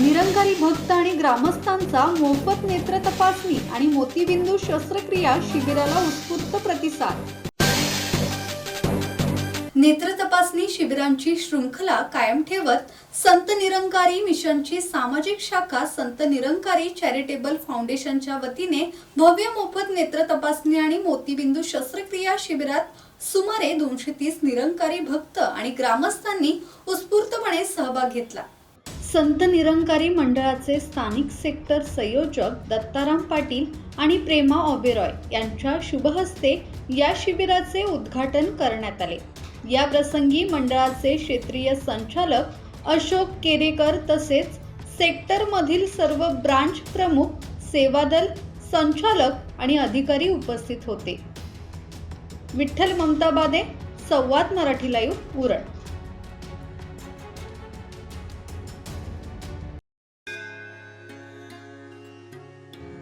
निरंकारी भक्त आणि ग्रामस्थांचा मोफत नेत्र तपासणी आणि मोतीबिंदू शस्त्रक्रिया शिबिराला उत्स्फूर्त प्रतिसाद. नेत्र तपासणी शिबिरांची शृंखला कायम ठेवत संत निरंकारी मिशनची सामाजिक शाखा संत निरंकारी चॅरिटेबल फाउंडेशनच्या वतीने भव्य मोफत नेत्र तपासणी आणि मोतीबिंदू शस्त्रक्रिया शिबिरात सुमारे दोनशे तीस निरंकारी भक्त आणि ग्रामस्थांनी उत्स्फूर्तपणे सहभाग घेतला. संत निरंकारी मंडळाचे स्थानिक सेक्टर संयोजक दत्ताराम पाटील आणि प्रेमा ओबेरॉय यांच्या शुभहस्ते या शिबिराचे उद्घाटन करण्यात आले. या प्रसंगी मंडळाचे क्षेत्रीय संचालक अशोक केरेकर तसेच सेक्टरमधील सर्व ब्रांच प्रमुख सेवादल संचालक आणि अधिकारी उपस्थित होते. विठ्ठल ममताबादे संवाद मराठी लाईव्ह उरण.